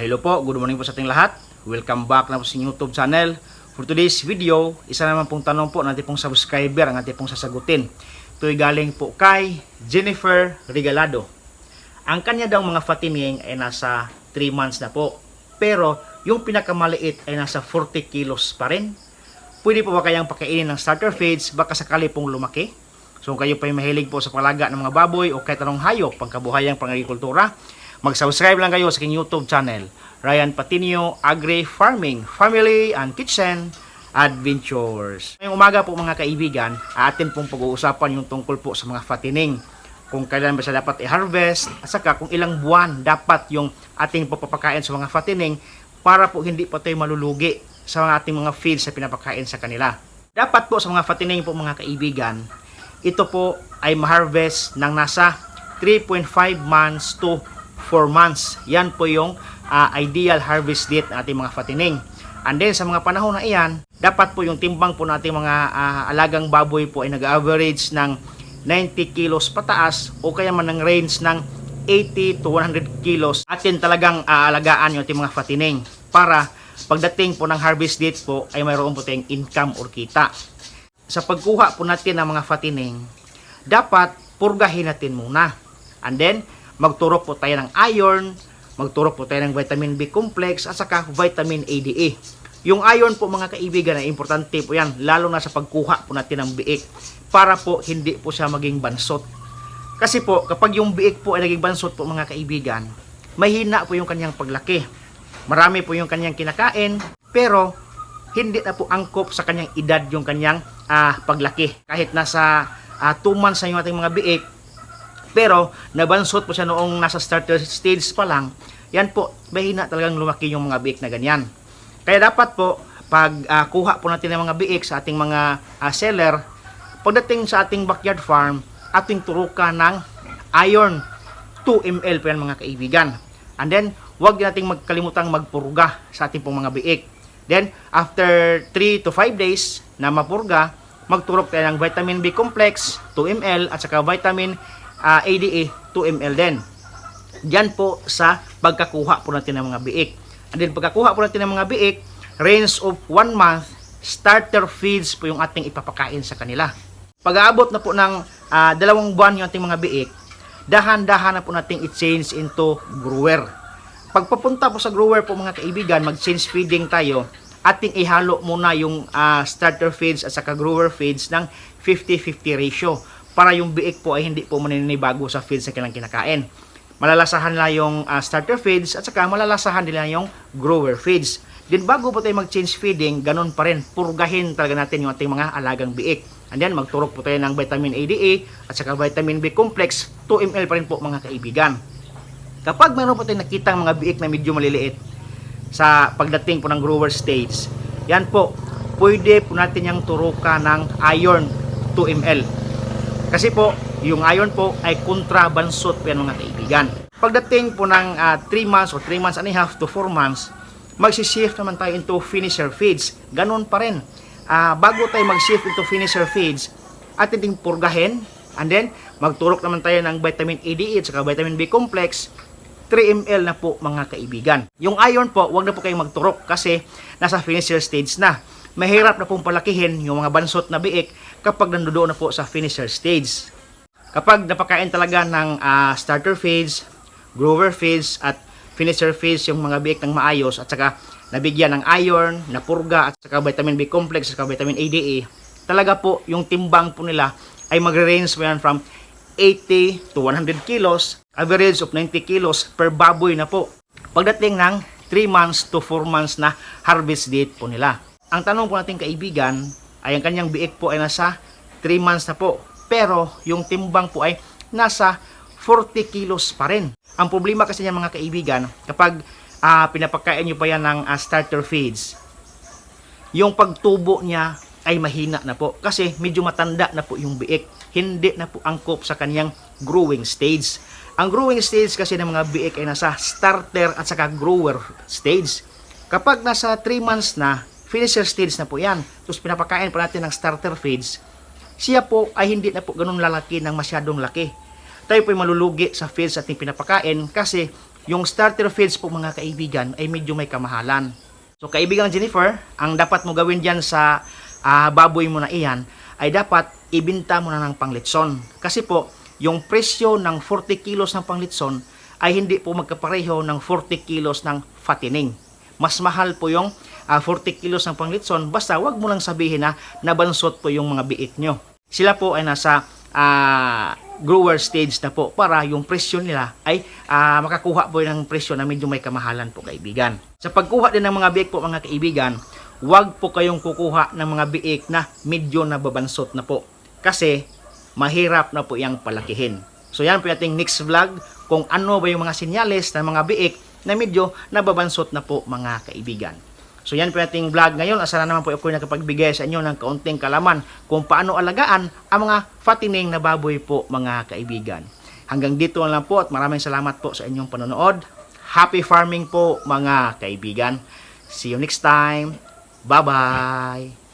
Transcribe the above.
hello po, good morning po sa ating lahat. Welcome back na po sa YouTube channel. For today's video, isa naman pong tanong po ng ating pong subscriber ang ating pong sasagutin. Ito ay galing po kay Jennifer Regalado. Ang kanya daw mga fatining ay nasa 3 months na po. Pero yung pinakamaliit ay nasa 40 kilos pa rin. Pwede po ba kayang pakainin ng starter feeds baka sakali pong lumaki? So kayo pa mahilig po sa palaga ng mga baboy o kahit anong hayop pangkabuhayang pang-agrikultura, mag-subscribe lang kayo sa aking YouTube channel, Ryan Patinio Agri Farming, Family and Kitchen Adventures. Ngayong umaga po mga kaibigan, atin pong pag-uusapan yung tungkol po sa mga fatining. Kung kailan ba siya dapat i-harvest, at saka kung ilang buwan dapat yung ating papapakain sa mga fatining para po hindi po tayo malulugi sa ating mga feeds na pinapakain sa kanila. Dapat po sa mga fatining po mga kaibigan, ito po ay ma-harvest ng nasa 3.5 months to 4 months. Yan po yung ah, ideal harvest date ng ating mga fatining. And then sa mga panahon na iyan, dapat po yung timbang po nating mga ah, alagang baboy po ay nag-average ng 90 kilos pataas o kaya man ng range ng 80 to 100 kilos. Atin talagang aalagaan yung ating mga fatining para pagdating po ng harvest date po ay mayroon po tayong income or kita sa pagkuha po natin ng mga fatining, dapat purgahin natin muna. And then, magturok po tayo ng iron, magturok po tayo ng vitamin B complex, at saka vitamin ADA. Yung iron po mga kaibigan ay importante po yan, lalo na sa pagkuha po natin ng biik, para po hindi po siya maging bansot. Kasi po, kapag yung biik po ay naging bansot po mga kaibigan, mahina po yung kanyang paglaki. Marami po yung kanyang kinakain, pero hindi na po angkop sa kanyang edad yung kanyang ah, paglaki. Kahit nasa 2 months na yung ating mga biik, pero nabansot po siya noong nasa starter stage pa lang, yan po, mahina talagang lumaki yung mga biik na ganyan. Kaya dapat po, pag ah, kuha po natin ng mga biik sa ating mga ah, seller, pagdating sa ating backyard farm, ating turukan ng iron 2 ml po yan mga kaibigan. And then, huwag nating magkalimutang magpurga sa ating pong mga biik. Then, after 3 to 5 days na mapurga, magturok tayo ng vitamin B complex 2 ml at saka vitamin ah, ADA 2 ml din. Diyan po sa pagkakuha po natin ng mga biik. And then pagkakuha po natin ng mga biik, range of 1 month, starter feeds po yung ating ipapakain sa kanila. Pag-aabot na po ng ah, dalawang buwan yung ating mga biik, dahan-dahan na po nating i-change into grower. Pagpapunta po sa grower po mga kaibigan, mag-change feeding tayo, ating ihalo muna yung ah, starter feeds at saka grower feeds ng 50-50 ratio para yung biik po ay hindi po maninibago sa feeds na kailang kinakain. Malalasahan nila yung ah, starter feeds at saka malalasahan nila yung grower feeds. Then bago po tayo mag-change feeding, ganun pa rin, purgahin talaga natin yung ating mga alagang biik. And then magturok po tayo ng vitamin ADA at saka vitamin B complex, 2 ml pa rin po mga kaibigan. Kapag meron po tayong nakitang mga biik na medyo maliliit sa pagdating po ng grower stage, yan po, pwede po natin yung turukan ng iron 2 ml. Kasi po, yung iron po ay kontrabansot po yan mga kaibigan. Pagdating po ng 3 months or 3 months and a half to 4 months, magsishift naman tayo into finisher feeds. Ganun pa rin. Ah, bago tayo mag-shift into finisher feeds, atin ding purgahin, and then magturok naman tayo ng vitamin A, D, E, at vitamin B complex, 3 ml na po mga kaibigan. Yung iron po, wag na po kayong magturok kasi nasa finisher stage na. Mahirap na pong palakihin yung mga bansot na biik kapag nandoon na po sa finisher stage. Kapag napakain talaga ng ah, starter feeds, grower feeds at finisher feeds yung mga biik ng maayos at saka nabigyan ng iron, napurga at saka vitamin B complex at saka vitamin ADA, talaga po yung timbang po nila ay magre-range mo yan from 80 to 100 kilos, average of 90 kilos per baboy na po. Pagdating ng 3 months to 4 months na harvest date po nila. Ang tanong po natin kaibigan, ay ang kanyang biik po ay nasa 3 months na po. Pero yung timbang po ay nasa 40 kilos pa rin. Ang problema kasi niya mga kaibigan, kapag ah, pinapakain nyo pa yan ng ah, starter feeds, yung pagtubo niya ay mahina na po kasi medyo matanda na po yung biik. Hindi na po angkop sa kanyang growing stage. Ang growing stage kasi ng mga biik ay nasa starter at saka grower stage. Kapag nasa 3 months na, finisher stage na po yan. Tapos pinapakain pa natin ng starter feeds, siya po ay hindi na po ganun lalaki ng masyadong laki. Tayo po ay malulugi sa feeds ating pinapakain kasi yung starter feeds po mga kaibigan ay medyo may kamahalan. So kaibigan Jennifer, ang dapat mo gawin diyan sa ah, baboy mo na iyan ay dapat ibinta mo na ng panglitson. Kasi po, yung presyo ng 40 kilos ng panglitson ay hindi po magkapareho ng 40 kilos ng fattening. Mas mahal po yung ah, 40 kilos ng panglitson basta wag mo lang sabihin na nabansot po yung mga biik nyo. Sila po ay nasa ah, grower stage na po para yung presyo nila ay ah, makakuha po ng presyo na medyo may kamahalan po kaibigan. Sa pagkuha din ng mga biik po mga kaibigan, wag po kayong kukuha ng mga biik na medyo nababansot na po. Kasi mahirap na po yung palakihin. So yan po yung next vlog kung ano ba yung mga sinyales ng mga biik na medyo nababansot na po mga kaibigan. So yan po ating vlog ngayon. Asa na naman po ako nakapagbigay sa inyo ng kaunting kalaman kung paano alagaan ang mga fattening na baboy po mga kaibigan. Hanggang dito lang po at maraming salamat po sa inyong panonood. Happy farming po mga kaibigan. See you next time. Bye-bye.